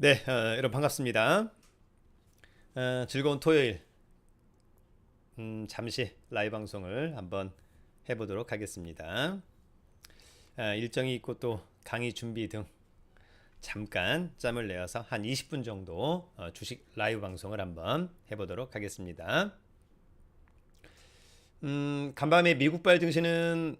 네, 어, 여러분 반갑습니다. 어, 즐거운 토요일. 음, 잠시 라이브 방송을 한번 해보도록 하겠습니다. 아, 일정이 있고 또 강의 준비 등 잠깐 짬을 내어서 한 20분 정도 어, 주식 라이브 방송을 한번 해보도록 하겠습니다. 음, 간밤에 미국발 증시는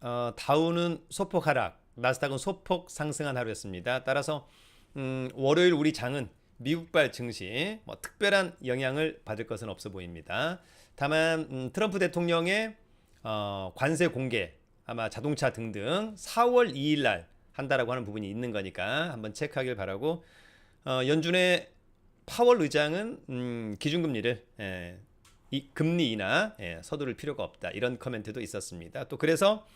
어, 다우는 소폭 하락, 나스닥은 소폭 상승한 하루였습니다. 따라서 음, 월요일 우리 장은 미국발 증시 뭐 특별한 영향을 받을 것은 없어 보입니다. 다만 음, 트럼프 대통령의 어, 관세 공개 아마 자동차 등등 4월 2일 날 한다라고 하는 부분이 있는 거니까 한번 체크하길 바라고 어, 연준의 파월 의장은 음, 기준금리를 예, 이 금리 인하 예, 서두를 필요가 없다 이런 코멘트도 있었습니다. 또 그래서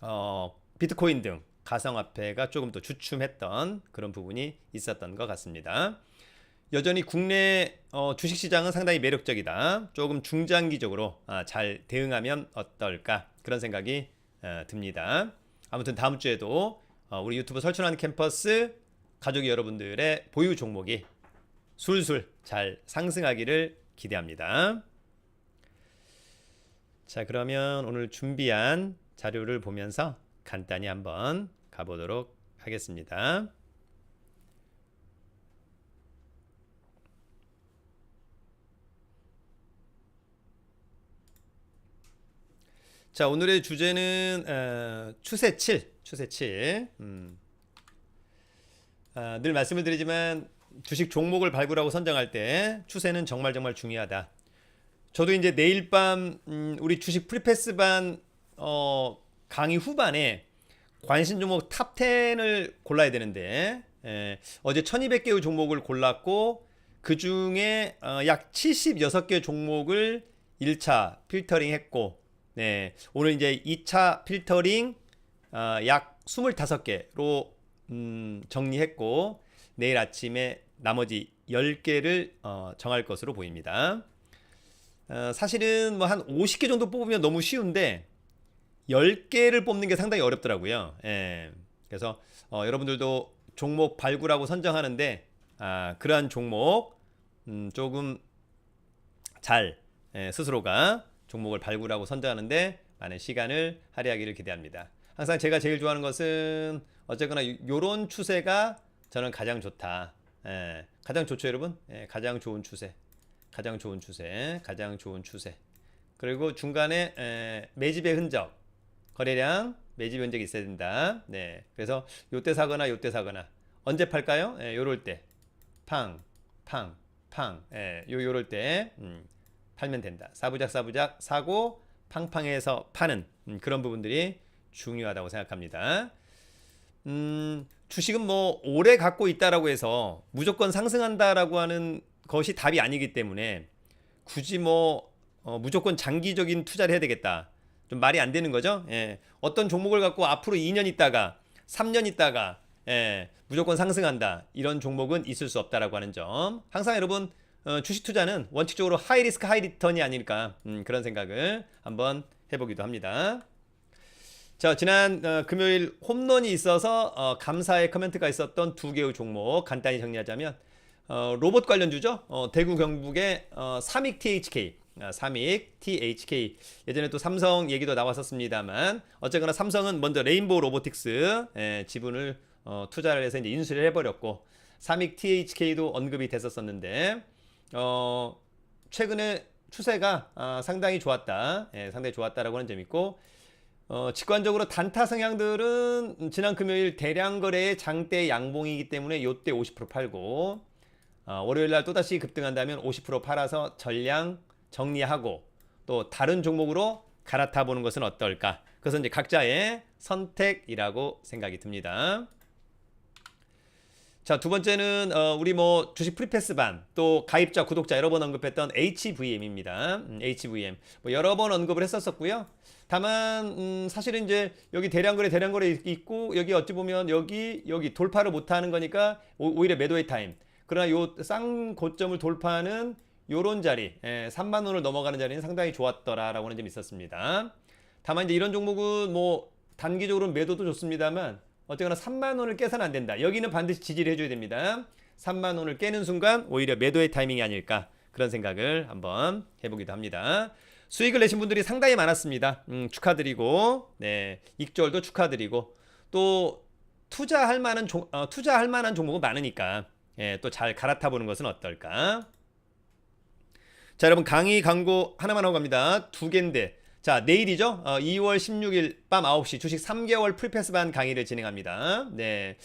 어, 비트코인 등 가상화폐가 조금 더 주춤했던 그런 부분이 있었던 것 같습니다. 여전히 국내 어, 주식시장은 상당히 매력적이다. 조금 중장기적으로 아, 잘 대응하면 어떨까 그런 생각이 어, 듭니다. 아무튼 다음 주에도 어, 우리 유튜브 설춘환 캠퍼스 가족 여러분들의 보유 종목이 술술 잘 상승하기를 기대합니다. 자, 그러면 오늘 준비한 자료를 보면서 간단히 한번 가보도록 하겠습니다. 자, 오늘의 주제는 어, 추세 7, 추세 7. 음. 아, 늘 말씀을 드리지만 주식 종목을 발굴하고 선정할 때 추세는 정말 정말 중요하다. 저도 이제 내일 밤 음, 우리 주식 프리패스 반 어, 강의 후반에 관심 종목 탑 10을 골라야 되는데 예, 어제 1200개의 종목을 골랐고 그 중에 어, 약 76개 종목을 1차 필터링 했고 네, 오늘 이제 2차 필터링 어, 약 25개로 음, 정리했고 내일 아침에 나머지 10개를 어, 정할 것으로 보입니다. 어, 사실은 뭐 한 50개 정도 뽑으면 너무 쉬운데 10개를 뽑는 게 상당히 어렵더라고요. 예. 그래서 어, 여러분들도 종목 발굴하고 선정하는데 아, 그러한 종목 음, 조금 잘 예, 스스로가 종목을 발굴하고 선정하는데 많은 시간을 할애하기를 기대합니다. 항상 제가 제일 좋아하는 것은 어쨌거나 요런 추세가 저는 가장 좋다. 예, 가장 좋죠, 여러분? 예, 가장 좋은 추세. 가장 좋은 추세. 가장 좋은 추세. 그리고 중간에 에, 매집의 흔적. 거래량 매집 흔적이 있어야 된다. 네. 그래서 요때 사거나 요때 사거나. 언제 팔까요? 예, 요럴 때. 팡, 팡, 팡. 예, 요 요럴 때 음, 팔면 된다. 사부작 사부작 사고 팡팡해서 파는 음, 그런 부분들이 중요하다고 생각합니다. 음, 주식은 뭐 오래 갖고 있다라고 해서 무조건 상승한다라고 하는 것이 답이 아니기 때문에 굳이 뭐 어, 무조건 장기적인 투자를 해야 되겠다. 좀 말이 안 되는 거죠. 예. 어떤 종목을 갖고 앞으로 2년 있다가 3년 있다가 예, 무조건 상승한다. 이런 종목은 있을 수 없다라고 하는 점. 항상 여러분 어, 주식 투자는 원칙적으로 하이 리스크 하이 리턴이 아닐까 음, 그런 생각을 한번 해보기도 합니다. 자 지난 어, 금요일 홈런이 있어서 어, 감사의 커멘트가 있었던 두 개의 종목 간단히 정리하자면 어, 로봇 관련주죠. 어, 대구 경북의 어, 삼익 THK 아, 삼익 THK 예전에 또 삼성 얘기도 나왔었습니다만 어쨌거나 삼성은 먼저 레인보우 로보틱스 예, 지분을 어, 투자를 해서 이제 인수를 해버렸고 삼익 THK도 언급이 됐었었는데 어, 최근에 추세가 아, 상당히 좋았다. 예, 상당히 좋았다라고 하는 점 있고 어, 직관적으로 단타 성향들은 지난 금요일 대량 거래의 장대 양봉이기 때문에 요때 50% 팔고 어, 월요일 날 또다시 급등한다면 50% 팔아서 전량 정리하고 또 다른 종목으로 갈아타 보는 것은 어떨까? 그것은 이제 각자의 선택이라고 생각이 듭니다. 자, 두 번째는 어, 우리 뭐 주식 프리패스 반 또 가입자 구독자 여러 번 언급했던 HVM입니다. 음, HVM 뭐 여러 번 언급을 했었었고요. 다만 음, 사실은 이제 여기 대량거래 대량거래 있고 여기 어찌 보면 여기 여기 돌파를 못 하는 거니까 오, 히려 매도의 타임. 그러나 요 쌍 고점을 돌파하는 요런 자리, 예, 3만 원을 넘어가는 자리는 상당히 좋았더라라고 하는 점이 있었습니다. 다만 이제 이런 종목은 뭐 단기적으로 매도도 좋습니다만 어쨌거나 3만 원을 깨서는 안 된다. 여기는 반드시 지지를 해줘야 됩니다. 3만 원을 깨는 순간 오히려 매도의 타이밍이 아닐까 그런 생각을 한번 해보기도 합니다. 수익을 내신 분들이 상당히 많았습니다. 음, 축하드리고, 네, 익절도 축하드리고, 또 투자할 만한 종, 어, 투자할 만한 종목은 많으니까 예, 또 잘 갈아타 보는 것은 어떨까? 자, 여러분 강의 광고 하나만 하고 갑니다. 두 개인데. 자, 내일이죠? 어, 2월 16일 밤 9시 주식 3개월 풀패스반 강의를 진행합니다. 네.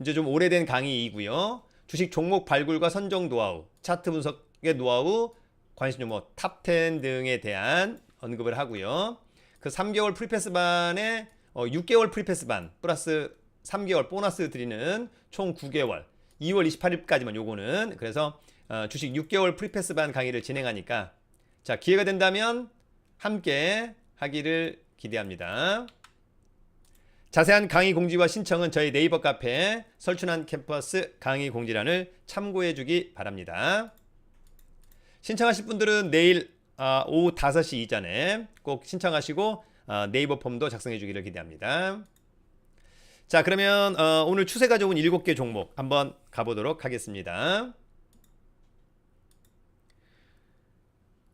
이제 좀 오래된 강의이고요. 주식 종목 발굴과 선정 노하우, 차트 분석의 노하우, 관심 종목 탑10 등에 대한 언급을 하고요. 그 3개월 프리패스반에 어, 6개월 프리패스반 플러스 3개월 보너스 드리는 총 9개월 2월 28일까지만 요거는 그래서 어, 주식 6개월 프리패스반 강의를 진행하니까 자 기회가 된다면 함께 하기를 기대합니다. 자세한 강의 공지와 신청은 저희 네이버 카페 설춘한 캠퍼스 강의 공지란을 참고해 주기 바랍니다. 신청하실 분들은 내일 아, 오후 5시 이전에 꼭 신청하시고 아, 네이버 폼도 작성해 주기를 기대합니다. 자 그러면 어, 오늘 추세 가져온 7개 종목 한번 가보도록 하겠습니다.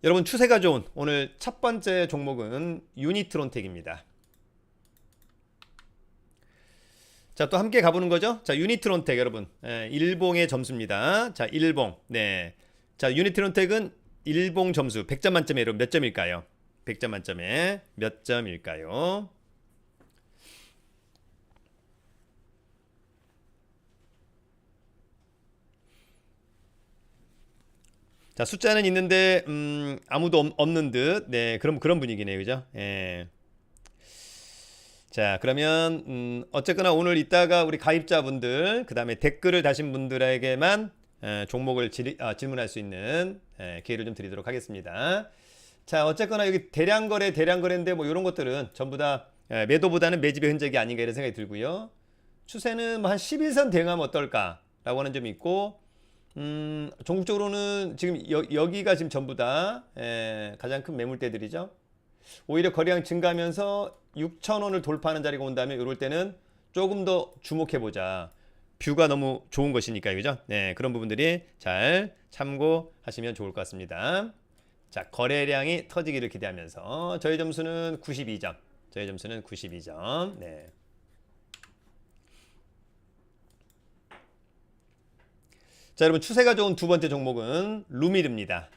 여러분 추세가 좋은 오늘 첫 번째 종목은 유니트론텍입니다. 자, 또 함께 가보는 거죠. 자, 유니트론텍 여러분. 예, 일봉의 점수입니다. 자, 일봉. 네. 자, 유니트론텍은 일봉 점수 100점 만점에 여러분 몇 점일까요? 100점 만점에 몇 점일까요? 자, 숫자는 있는데 음, 아무도 없, 없는 듯. 네, 그럼 그런 분위기네요. 그죠? 예. 자, 그러면 음, 어쨌거나 오늘 이따가 우리 가입자분들, 그다음에 댓글을 다신 분들에게만 에, 종목을 질, 아, 질문할 수 있는 에, 기회를 좀 드리도록 하겠습니다. 자, 어쨌거나 여기 대량 거래, 대량 거래인데 뭐 이런 것들은 전부 다 에, 매도보다는 매집의 흔적이 아닌가 이런 생각이 들고요. 추세는 뭐 한 11선 대응하면 어떨까라고 하는 점이 있고 음, 종목적으로는 지금 여, 기가 지금 전부 다 에, 가장 큰 매물대들이죠. 오히려 거래량 증가하면서 6,000원을 돌파하는 자리가 온다면 이럴 때는 조금 더 주목해 보자. 뷰가 너무 좋은 것이니까 그죠? 네, 그런 부분들이 잘 참고하시면 좋을 것 같습니다. 자, 거래량이 터지기를 기대하면서 저희 점수는 92점. 저희 점수는 92점. 네. 자, 여러분 추세가 좋은 두 번째 종목은 루밀입니다.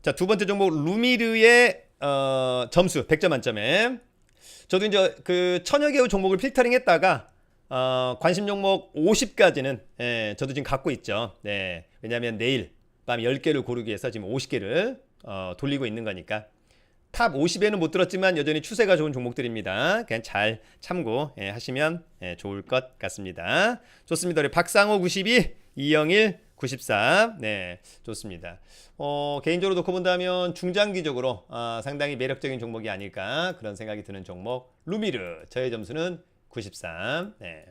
자, 두 번째 종목 루미르의 어, 점수 100점 만점에 저도 이제 그 천여 개의 종목을 필터링 했다가 어, 관심 종목 50까지는 예, 저도 지금 갖고 있죠. 네. 왜냐하면 내일 밤 10개를 고르기 위해서 지금 50개를 어, 돌리고 있는 거니까 탑 50에는 못 들었지만 여전히 추세가 좋은 종목들입니다. 그냥 잘 참고하시면 예, 예, 좋을 것 같습니다. 좋습니다. 우리 박상호 92, 이영일 94. 네, 좋습니다. 어, 개인적으로 놓고 본다면 중장기적으로 아, 상당히 매력적인 종목이 아닐까 그런 생각이 드는 종목 루미르. 저의 점수는 93. 네.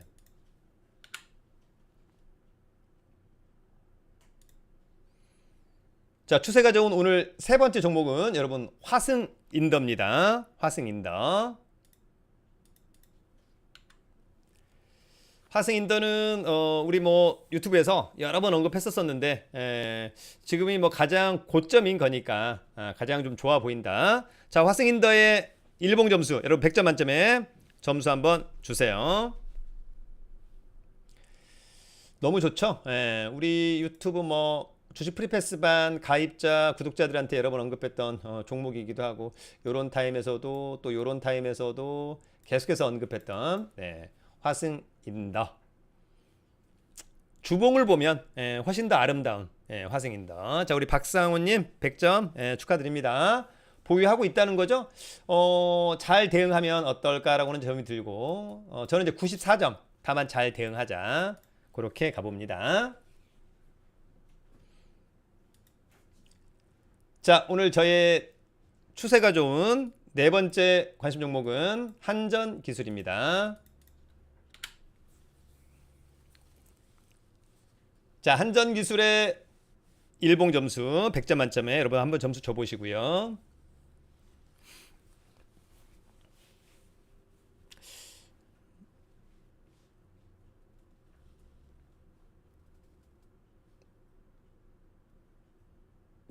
자, 추세가 좋은 오늘 세 번째 종목은 여러분 화승인더입니다. 화승인더. 화승인더는 어, 우리 뭐 유튜브에서 여러 번 언급했었었는데 에, 지금이 뭐 가장 고점인 거니까 아, 가장 좀 좋아 보인다. 자, 화승인더의 일봉 점수 여러분 100점 만점에 점수 한번 주세요. 너무 좋죠? 에, 우리 유튜브 뭐 주식 프리패스반 가입자 구독자들한테 여러 번 언급했던 어, 종목이기도 하고 요런 타임에서도 또 요런 타임에서도 계속해서 언급했던 네, 화승인더. 주봉을 보면 예, 훨씬 더 아름다운 예, 화승인더. 자 우리 박상호님 100점 예, 축하드립니다. 보유하고 있다는 거죠? 어, 잘 대응하면 어떨까라고는 점이 들고 어, 저는 이제 94점 다만 잘 대응하자. 그렇게 가봅니다 자, 오늘 저의 추세가 좋은 네 번째 관심 종목은 한전 기술입니다. 자, 한전 기술의 일봉 점수 100점 만점에 여러분 한번 점수 줘 보시고요.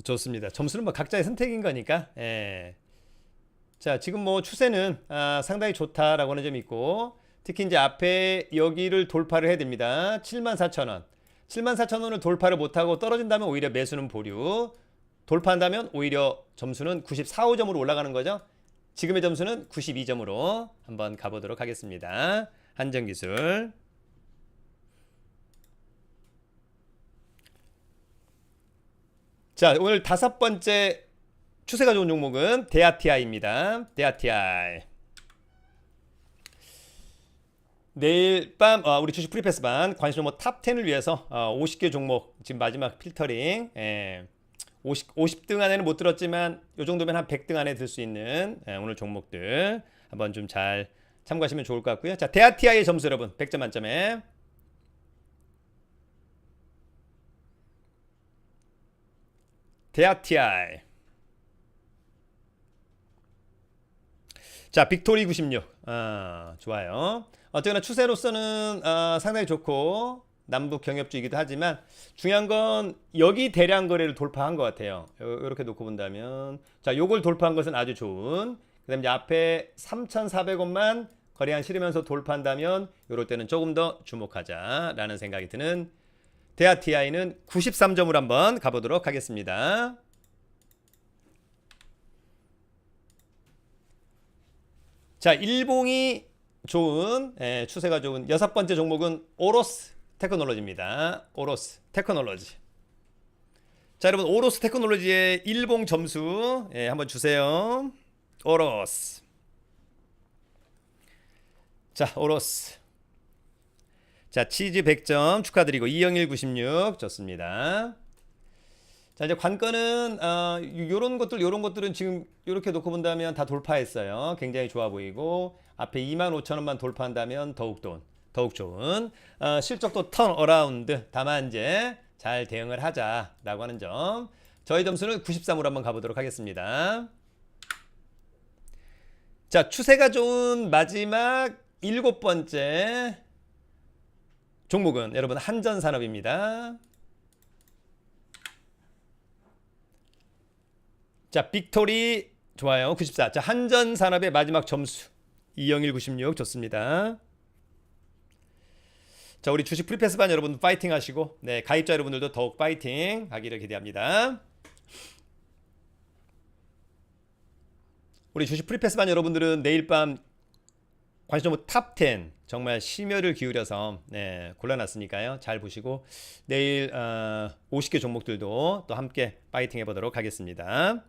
좋습니다. 점수는 뭐 각자의 선택인 거니까. 예. 자, 지금 뭐 추세는 아, 상당히 좋다라고 하는 점이 있고 특히 이제 앞에 여기를 돌파를 해야 됩니다. 74,000원. 74,000원을 돌파를 못하고 떨어진다면 오히려 매수는 보류. 돌파한다면 오히려 점수는 94, 5점으로 올라가는 거죠. 지금의 점수는 92점으로 한번 가보도록 하겠습니다. 한정기술. 자, 오늘 다섯 번째 추세가 좋은 종목은 데아티아입니다. 데아티아. 내일 밤 어, 우리 주식 프리패스반 관심 종목 탑 10을 위해서 어, 50개 종목 지금 마지막 필터링 예, 50, 50등 안에는 못 들었지만 이 정도면 한 100등 안에 들 수 있는 예, 오늘 종목들 한번 좀 잘 참고하시면 좋을 것 같고요. 자, 데아티아의 점수 여러분 100점 만점에 데아티아이 자, 빅토리 96. 아, 좋아요. 어쨌거나 추세로서는 아, 상당히 좋고 남북 경협주이기도 하지만 중요한 건 여기 대량 거래를 돌파한 것 같아요. 이렇게 놓고 본다면 자, 요걸 돌파한 것은 아주 좋은. 그 다음에 이제 앞에 3,400원만 거래한 실으면서 돌파한다면 요럴 때는 조금 더 주목하자라는 생각이 드는 데아티아이는 93점으로 한번 가보도록 하겠습니다. 자, 일봉이 좋은 예, 추세가 좋은 여섯 번째 종목은 오로스 테크놀로지입니다. 오로스 테크놀로지. 자, 여러분 오로스 테크놀로지의 일봉 점수 예, 한번 주세요. 오로스. 자, 오로스. 자, 치즈 100점 축하드리고 이영일 96 좋습니다. 자 이제 관건은 어, 요런 것들 요런 것들은 지금 이렇게 놓고 본다면 다 돌파했어요. 굉장히 좋아 보이고 앞에 2만 5천 원만 돌파한다면 더욱 좋은 더욱 좋은 어, 실적도 턴 어라운드 다만 이제 잘 대응을 하자라고 하는 점. 저희 점수는 93으로 한번 가보도록 하겠습니다. 자 추세가 좋은 마지막 일곱 번째 종목은 여러분 한전산업입니다. 자, 빅토리 좋아요. 94. 자, 한전산업의 마지막 점수. 이영일 96 좋습니다. 자, 우리 주식 프리패스반 여러분 파이팅 하시고 네, 가입자 여러분들도 더욱 파이팅 하기를 기대합니다. 우리 주식 프리패스반 여러분들은 내일 밤 관심 종목 탑10 정말 심혈을 기울여서 네, 골라놨으니까요. 잘 보시고 내일 어, 50개 종목들도 또 함께 파이팅 해보도록 하겠습니다.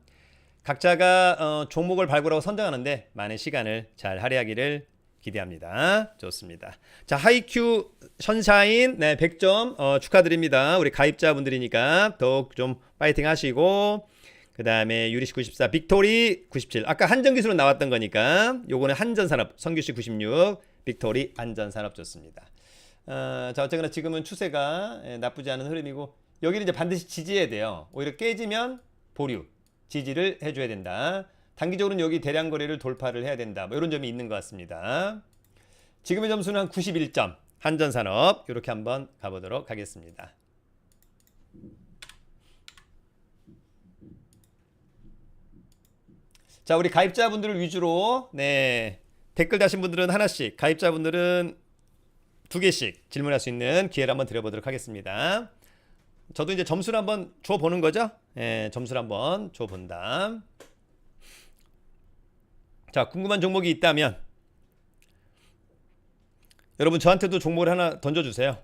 각자가 어, 종목을 발굴하고 선정하는데 많은 시간을 잘 할애하기를 기대합니다. 좋습니다. 자, 하이큐 선샤인 네, 100점 어, 축하드립니다. 우리 가입자분들이니까 더욱 좀 파이팅 하시고 그 다음에 유리시 94, 빅토리 97. 아까 한전기술은 나왔던 거니까 요거는 한전산업, 성규씨 96, 빅토리 한전산업 좋습니다. 어, 자, 어쨌거나 지금은 추세가 예, 나쁘지 않은 흐름이고 여기는 이제 반드시 지지해야 돼요. 오히려 깨지면 보류. 지지를 해줘야 된다. 단기적으로는 여기 대량 거래를 돌파를 해야 된다. 뭐 이런 점이 있는 것 같습니다. 지금의 점수는 한 91점. 한전산업 이렇게 한번 가보도록 하겠습니다. 자, 우리 가입자분들을 위주로 네 댓글 다신 분들은 하나씩, 가입자분들은 두 개씩 질문할 수 있는 기회를 한번 드려보도록 하겠습니다. 저도 이제 점수를 한번 줘 보는 거죠. 예, 점수를 한번 줘 본다. 자, 궁금한 종목이 있다면 여러분 저한테도 종목을 하나 던져 주세요.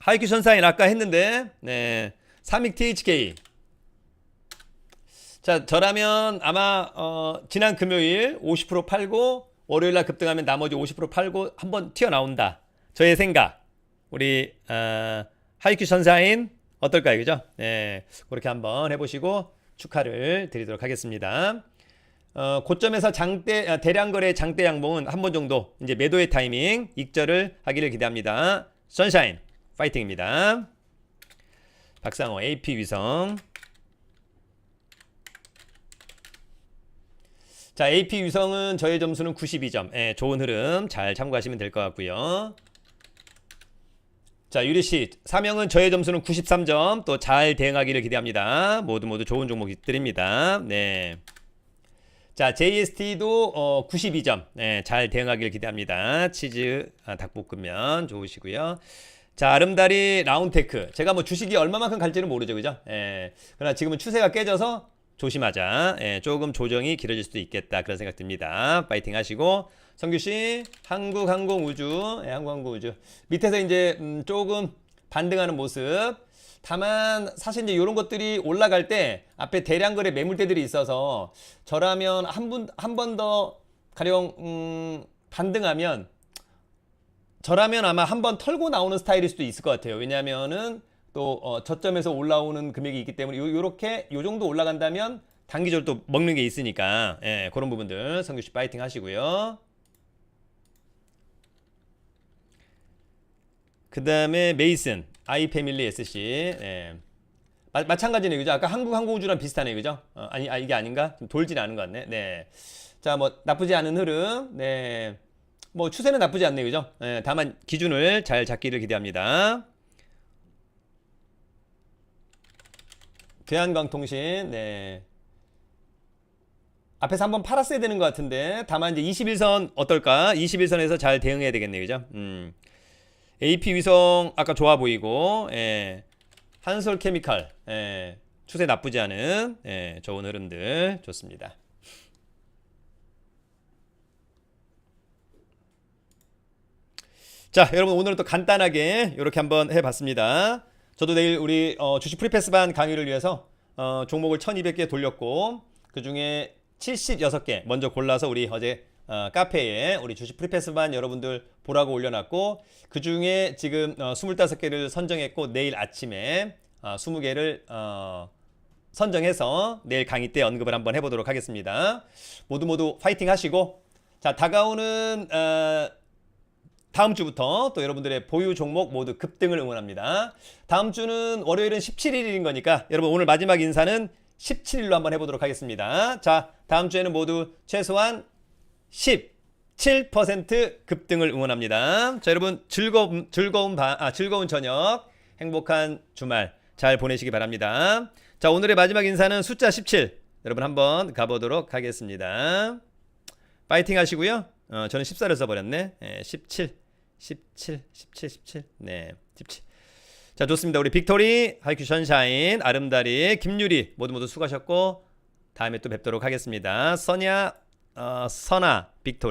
하이큐 선사인 아까 했는데 네. 삼익 THK 자, 저라면 아마 어, 지난 금요일 50% 팔고 월요일 날 급등하면 나머지 50% 팔고 한번 튀어나온다. 저의 생각. 우리 어, 하이큐 선사인 어떨까요? 그죠? 네. 그렇게 한번 해보시고 축하를 드리도록 하겠습니다. 어, 고점에서 장대 아, 대량 거래 장대 양봉은 한 번 정도 이제 매도의 타이밍 익절을 하기를 기대합니다. 선샤인 파이팅입니다. 박상호 AP 위성 자, AP 위성은 저의 점수는 92점. 예, 좋은 흐름 잘 참고하시면 될 것 같고요. 자, 유리 씨. 사명은 저의 점수는 93점. 또 잘 대응하기를 기대합니다. 모두 모두 좋은 종목 드립니다. 네. 자, JST도 어, 92점. 네, 잘 대응하기를 기대합니다. 치즈 아, 닭볶음면 좋으시고요. 자, 아름다리 라운테크. 제가 뭐 주식이 얼마만큼 갈지는 모르죠. 그죠? 예. 그러나 지금은 추세가 깨져서 조심하자. 예, 조금 조정이 길어질 수도 있겠다. 그런 생각 듭니다. 파이팅 하시고. 성규 씨, 한국항공우주. 예, 한국항공우주. 밑에서 이제 음, 조금 반등하는 모습. 다만 사실 이제 이런 것들이 올라갈 때 앞에 대량 거래 매물대들이 있어서 저라면 한 분 한 번 더 가령 음, 반등하면 저라면 아마 한번 털고 나오는 스타일일 수도 있을 것 같아요. 왜냐하면은 또 어, 저점에서 올라오는 금액이 있기 때문에 요, 요렇게 요 정도 올라간다면 단기적으로 또 먹는 게 있으니까 예, 그런 부분들 성규 씨 파이팅 하시고요. 그 다음에 메이슨 아이 패밀리 SC 예. 마, 마찬가지네요. 그죠? 아까 한국 항공우주랑 비슷하네요. 그죠? 어, 아니 아, 이게 아닌가? 좀 돌진 않은 것 같네. 네자뭐 나쁘지 않은 흐름. 네 뭐 추세는 나쁘지 않네요 그죠 예, 다만 기준을 잘 잡기를 기대합니다 대한광통신 네 앞에서 한번 팔았어야 되는 것 같은데 다만 이제 21선 어떨까 21선에서 잘 대응해야 되겠네요 그죠 음. AP 위성 아까 좋아 보이고 예. 한솔 케미칼 예. 추세 나쁘지 않은 예. 좋은 흐름들 좋습니다. 자 여러분 오늘은 또 간단하게 이렇게 한번 해봤습니다. 저도 내일 우리 어, 주식 프리패스반 강의를 위해서 어, 종목을 1200개 돌렸고 그 중에 76개 먼저 골라서 우리 어제 어, 카페에 우리 주식 프리패스반 여러분들 보라고 올려놨고 그 중에 지금 어, 25개를 선정했고 내일 아침에 어, 20개를 어, 선정해서 내일 강의 때 언급을 한번 해보도록 하겠습니다. 모두 모두 파이팅 하시고 자 다가오는 어, 다음 주부터 또 여러분들의 보유 종목 모두 급등을 응원합니다. 다음 주는 월요일은 17일인 거니까 여러분 오늘 마지막 인사는 17일로 한번 해보도록 하겠습니다. 자 다음 주에는 모두 최소한 17% 급등을 응원합니다. 자, 여러분 즐거운 즐거운 밤, 아, 즐거운 저녁, 행복한 주말 잘 보내시기 바랍니다. 자, 오늘의 마지막 인사는 숫자 17. 여러분 한번 가보도록 하겠습니다. 파이팅 하시고요. 어, 저는 14를 써버렸네. 예, 17, 17, 17, 17. 네, 17. 자, 좋습니다. 우리 빅토리, 하이큐 션샤인, 아름다리, 김유리 모두 모두 수고하셨고 다음에 또 뵙도록 하겠습니다. 써냐, 어, 선아, 빅토리.